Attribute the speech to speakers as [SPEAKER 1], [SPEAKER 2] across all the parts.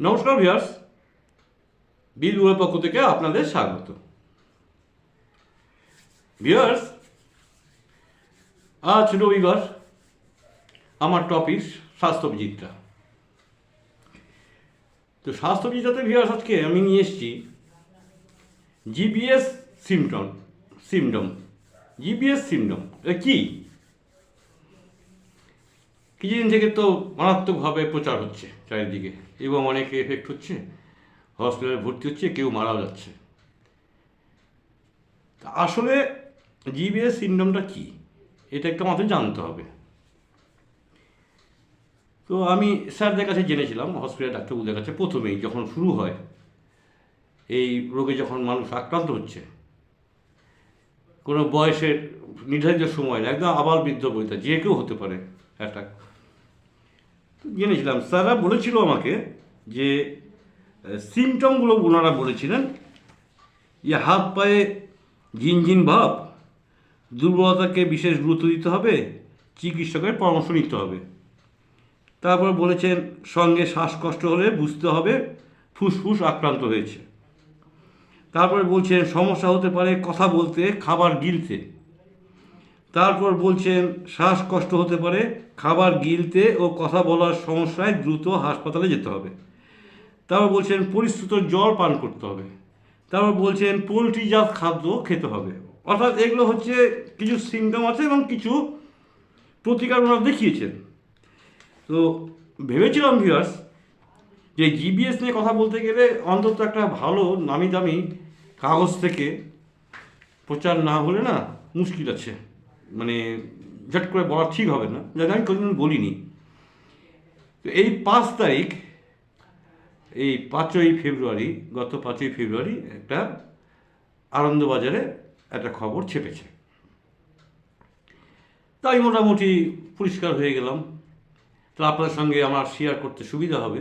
[SPEAKER 1] নমস্কার ভিয়ার্স বীরগুলোর পক্ষ থেকে আপনাদের স্বাগত। ভিয়ার্স আজ রবিবার আমার টপিক স্বাস্থ্যবিচিত্রা। তো স্বাস্থ্যবিচিত্রাতে ভিয়ার্স আজকে আমি নিয়ে এসেছি GBS symptom symptom, GBS symptom. এটা কী? কিছুদিন থেকে তো মারাত্মকভাবে প্রচার হচ্ছে চারিদিকে। এবং অনেকে এফেক্ট হচ্ছে হসপিটালে ভর্তি হচ্ছে, কেউ মারাও যাচ্ছে। আসলে জিবিএস সিন্ড্রোমটা কী? এটা একটু আমাদের জানতে হবে। তো আমি স্যারদের কাছে জেনেছিলাম হসপিটাল ডাক্তারবাবুদের কাছে প্রথমেই যখন শুরু হয়, এই রোগে যখন মানুষ আক্রান্ত হচ্ছে, কোনো বয়সের নির্ধারিত সময় না, একদম আবার বৃদ্ধ বইতা যে কেউ হতে পারে অ্যাটাক জেনেছিলাম স্যাররা বলেছিল আমাকে যে সিমটমগুলো ওনারা বলেছিলেন। যে হাত পায়ে ঝিনঝিন ভাব, দুর্বলতাকে বিশেষ গুরুত্ব দিতে হবে, চিকিৎসকের পরামর্শ নিতে হবে। তারপর বলেছেন, সঙ্গে শ্বাসকষ্ট হলে বুঝতে হবে, ফুসফুস আক্রান্ত হয়েছে। তারপরে বলছেন, সমস্যা হতে পারে কথা বলতে, খাবার গিলতে। তারপর বলছেন, শ্বাসকষ্ট হতে পারে, খাবার গিলতে ও কথা বলার সমস্যায় দ্রুত হাসপাতালে যেতে হবে। তারপর বলছেন, পরিশ্রুত জল পান করতে হবে। তারপর বলছেন, পোলট্রিজাত খাদ্য খেতে হবে। অর্থাৎ এগুলো হচ্ছে কিছু সিমটম আছে এবং কিছু প্রতিকার ওনারা দেখিয়েছেন। তো ভেবেছিলাম ভিউয়ার্স যে জিবিএস নিয়ে কথা বলতে গেলে অন্তত একটা ভালো নামি দামি কাগজ থেকে প্রচার না হলে না মুশকিল আছে। মানে ঝট করে বলা ঠিক হবে না, যাতে আমি কোনোদিন বলিনি। তো এই পাঁচ তারিখ, এই পাঁচই ফেব্রুয়ারি, গত পাঁচই ফেব্রুয়ারি একটা আনন্দবাজারে একটা খবর ছেপেছে। তাই মোটামুটি পরিষ্কার হয়ে গেলাম। তো আপনার সঙ্গে আমার শেয়ার করতে সুবিধা হবে।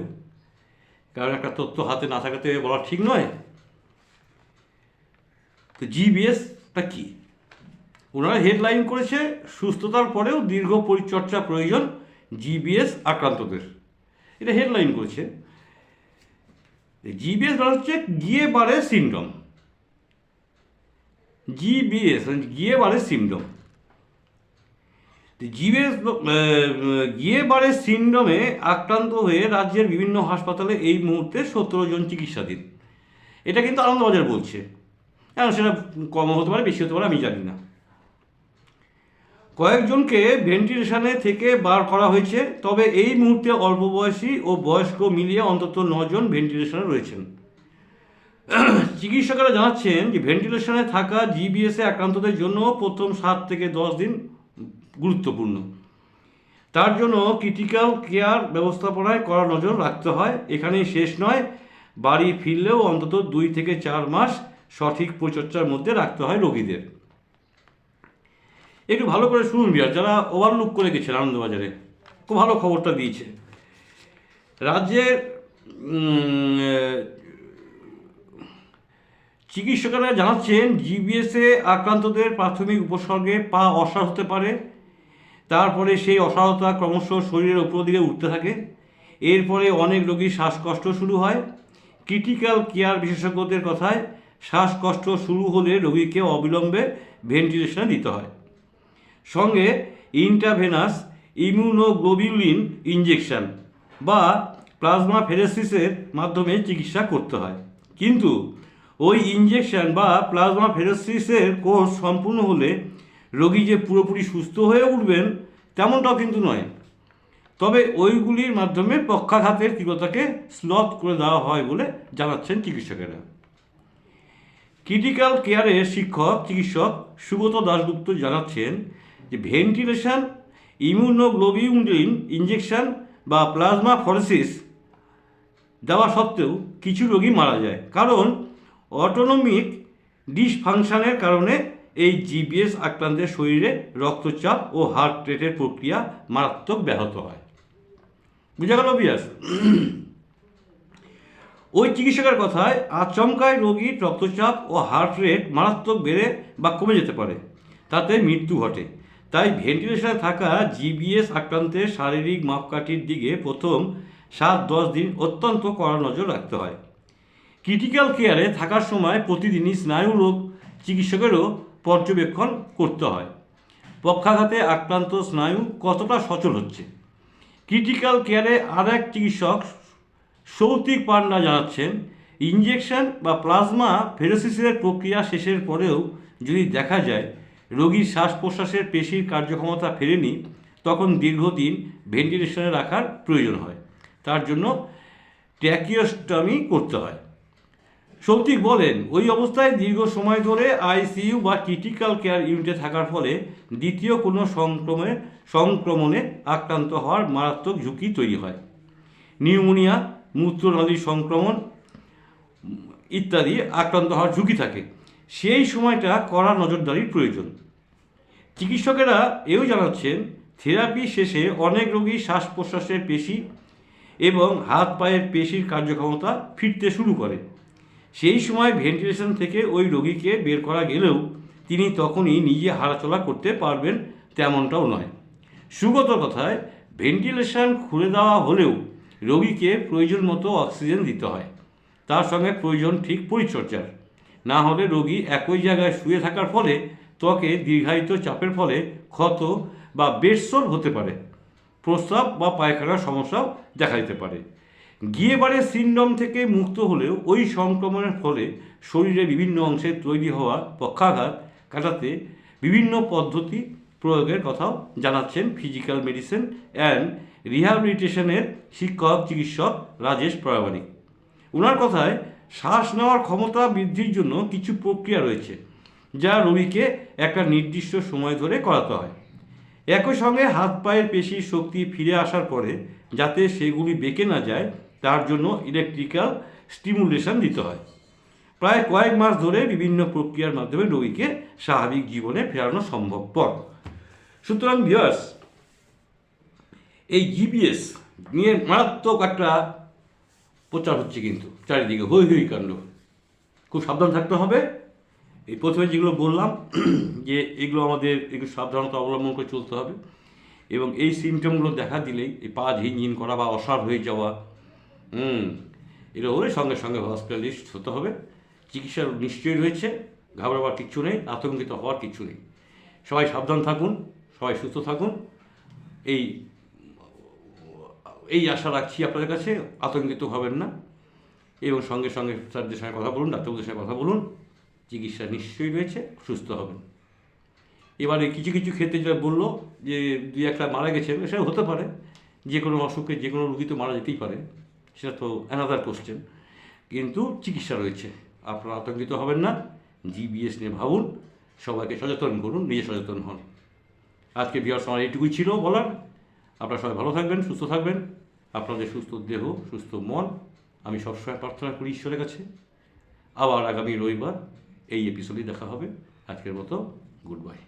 [SPEAKER 1] কারণ একটা তথ্য হাতে না থাকাতে বলা ঠিক নয়। তো জিবিএসটা কী? ওনারা হেডলাইন করেছে, সুস্থতার পরেও দীর্ঘ পরিচর্যা প্রয়োজন জিবিএস আক্রান্তদের। এটা হেডলাইন করেছে। জিবিএস হচ্ছে গিয়ে বারে সিমটম জিবিএস গিয়ে বারে সিমটম জিবিএস গিয়ে বারে সিন্ড্রোমে আক্রান্ত হয়ে রাজ্যের বিভিন্ন হাসপাতালে এই মুহূর্তে সতেরো জন চিকিৎসাধীন। এটা কিন্তু আনন্দবাজার বলছে। হ্যাঁ সেটা কম হতে পারে, বেশি হতে পারে, আমি জানি না। কয়েকজনকে ভেন্টিলেশনে থেকে বার করা হয়েছে, তবে এই মুহূর্তে অল্প বয়সী ও বয়স্ক মিলিয়ে অন্তত নজন ভেন্টিলেশনে রয়েছেন। চিকিৎসকেরা জানাচ্ছেন যে ভেন্টিলেশনে থাকা জিবিএসে আক্রান্তদের জন্য প্রথম সাত থেকে দশ দিন গুরুত্বপূর্ণ। তার জন্য ক্রিটিক্যাল কেয়ার ব্যবস্থাপনায় কড়া নজর রাখতে হয়। এখানেই শেষ নয়, বাড়ি ফিরলেও অন্তত দুই থেকে চার মাস সঠিক পরিচর্যার মধ্যে রাখতে হয় রোগীদের। একটু ভালো করে শুনুন বিহার, যারা ওভারলুক করে গেছে আনন্দবাজারে, খুব ভালো খবরটা দিয়েছে। রাজ্যের চিকিৎসকেরা জানাচ্ছেন জিবিএসে আক্রান্তদের প্রাথমিক উপসর্গে পা অসাড় হতে পারে, তারপরে সেই অসাড়তা ক্রমশ শরীরের উপর দিকে উঠতে থাকে, এরপরে অনেক রোগীর শ্বাসকষ্ট শুরু হয়। ক্রিটিক্যাল কেয়ার বিশেষজ্ঞদের কথায়, শ্বাসকষ্ট শুরু হলে রোগীকে অবিলম্বে ভেন্টিলেশনে দিতে হয়। সঙ্গে ইন্টাভেনাস ইমিউনোগ্লোবিউলিন ইঞ্জেকশন বা প্লাজমা ফেরেসিসের মাধ্যমে চিকিৎসা করতে হয়। কিন্তু ওই ইঞ্জেকশন বা প্লাজমা ফেরেসিসের কোর্স সম্পূর্ণ হলে রোগী যে পুরোপুরি সুস্থ হয়ে উঠবেন তেমনটাও কিন্তু নয়। তবে ওইগুলির মাধ্যমে পক্ষাঘাতের তীব্রতাকে স্লথ করে দেওয়া হয় বলে জানাচ্ছেন চিকিৎসকেরা। ক্রিটিক্যাল কেয়ারের শিক্ষক, চিকিৎসক সুগত দাশগুপ্ত জানাচ্ছেন যে ভেন্টিলেশন ইমিউনোগ্লোবিউলিন ইঞ্জেকশন বা প্লাজমা ফরেসিস দেওয়া সত্ত্বেও কিছু রোগী মারা যায়। কারণ অটোনমিক ডিসফাংশনের কারণে এই জিবিএস আক্রান্তের শরীরে রক্তচাপ ও হার্ট রেটের প্রক্রিয়া মারাত্মক ব্যাহত হয়। বুঝা গেল বিয়াস ওই চিকিৎসকের কথায় আচমকায় রোগীর রক্তচাপ ও হার্ট রেট মারাত্মক বেড়ে বা কমে যেতে পারে। তাতে মৃত্যু ঘটে। তাই ভেন্টিলেশনে থাকা জিবিএস আক্রান্তের শারীরিক মাপকাঠির দিকে প্রথম সাত দশ দিন অত্যন্ত কড়া নজর রাখতে হয়। ক্রিটিক্যাল কেয়ারে থাকার সময় প্রতিদিনই স্নায়ু রোগ চিকিৎসকেরও পর্যবেক্ষণ করতে হয়। পক্ষাঘাতে আক্রান্ত স্নায়ু কতটা সচল হচ্ছে? ক্রিটিক্যাল কেয়ারে আর এক চিকিৎসক সৌতিক পান্ডা জানাচ্ছেন ইঞ্জেকশন বা প্লাজমা ফেরোসিসের প্রক্রিয়া শেষের পরেও যদি দেখা যায় রোগীর শ্বাস প্রশ্বাসের পেশির কার্যক্ষমতা ফেরেনি, তখন দীর্ঘদিন ভেন্টিলেশনে রাখার প্রয়োজন হয়। তার জন্য ট্র্যাকিওস্টমি করতে হয়। সৌতিক বলেন, ওই অবস্থায় দীর্ঘ সময় ধরে আইসিইউ বা ক্রিটিক্যাল কেয়ার ইউনিটে থাকার ফলে দ্বিতীয় কোনো সংক্রমণে সংক্রমণে আক্রান্ত হওয়ার মারাত্মক ঝুঁকি তৈরি হয়। নিউমোনিয়া, মূত্রনালীর সংক্রমণ ইত্যাদি আক্রান্ত হওয়ার ঝুঁকি থাকে। সেই সময়টা কড়া নজরদারির প্রয়োজন। চিকিৎসকেরা এও জানাচ্ছেন, থেরাপি শেষে অনেক রোগী শ্বাস প্রশ্বাসের পেশি এবং হাত পায়ের পেশির কার্যক্ষমতা ফিরতে শুরু করে। সেই সময় ভেন্টিলেশন থেকে ওই রোগীকে বের করা গেলেও তিনি তখনই নিজে হাঁটাচলা করতে পারবেন তেমনটাও নয়। সুগত কথায়, ভেন্টিলেশন খুলে দেওয়া হলেও রোগীকে প্রয়োজন মতো অক্সিজেন দিতে হয়। তার সঙ্গে প্রয়োজন ঠিক পরিচর্যার। না হলে রোগী একই জায়গায় শুয়ে থাকার ফলে ত্বকে দীর্ঘায়িত চাপের ফলে ক্ষত বা বেডসোর হতে পারে, প্রস্রাব বা পায়খানার সমস্যাও দেখা দিতে পারে। গিয়েবারে সিন্ডম থেকে মুক্ত হলেও ওই সংক্রমণের ফলে শরীরে বিভিন্ন অংশে তৈরি হওয়া পক্ষাঘাত কাটাতে বিভিন্ন পদ্ধতি প্রয়োগের কথাও জানাচ্ছেন ফিজিক্যাল মেডিসিন অ্যান্ড রিহ্যাবিলিটেশনের শিক্ষক চিকিৎসক রাজেশ প্রামাণিক। ওনার কথায় শ্বাস নেওয়ার ক্ষমতা বৃদ্ধির জন্য কিছু প্রক্রিয়া রয়েছে, যা রোগীকে একটা নির্দিষ্ট সময় ধরে করাতে হয়। একই সঙ্গে হাত পায়ের পেশির শক্তি ফিরে আসার পরে, যাতে সেগুলি বেঁকে না যায়, তার জন্য ইলেকট্রিক্যাল স্টিমুলেশন দিতে হয়। প্রায় কয়েক মাস ধরে বিভিন্ন প্রক্রিয়ার মাধ্যমে রোগীকে স্বাভাবিক জীবনে ফেরানো সম্ভবপর। সুতরাং ভিউয়ার্স এই জিপিএস নিয়ে মারাত্মক একটা প্রচার হচ্ছে কিন্তু। চারিদিকে হই হই কাণ্ড। খুব সাবধান থাকতে হবে। এই প্রথমে যেগুলো বললাম, যে এগুলো আমাদের একটু সাবধানতা অবলম্বন করে চলতে হবে। এবং এই সিমটমগুলো দেখা দিলেই, এই পা ঝিনঝিন করা বা অসার হয়ে যাওয়া, হুম, এটা হলে সঙ্গে সঙ্গে হসপিটালিস্ট হতে হবে। চিকিৎসা নিশ্চয়ই রয়েছে, ঘাবড়াবার কিচ্ছু নেই, আতঙ্কিত হওয়ার কিচ্ছু নেই। সবাই সাবধান থাকুন, সবাই সুস্থ থাকুন। এই এই আশা রাখছি আপনাদের কাছে, আতঙ্কিত হবেন না। এবং সঙ্গে সঙ্গে স্যারদের সঙ্গে কথা বলুন ডাক্তারবাবুদের সঙ্গে কথা বলুন, চিকিৎসা নিশ্চয়ই রয়েছে, সুস্থ হবেন। এবারে কিছু কিছু ক্ষেত্রে যেটা বলল যে দুই একটা মারা গেছে, সেটা হতে পারে, যে কোনো অসুখে যে কোনো রুগী তো মারা যেতেই পারে, সেটা তো অ্যানাদার কোশ্চেন কিন্তু চিকিৎসা রয়েছে, আপনারা আতঙ্কিত হবেন না জিবিএস নিয়ে ভাবুন, সবাইকে সচেতন করুন, নিজে সচেতন হন। আজকে বিহার আমার এইটুকুই ছিল বলার। আপনারা সবাই ভালো থাকবেন, সুস্থ থাকবেন। আপনাদের সুস্থ দেহ, সুস্থ মন আমি সবসময় প্রার্থনা করি ঈশ্বরের কাছে। আবার আগামী রবিবার এই এপিসোডে দেখা হবে। আজকের মতো গুড বাই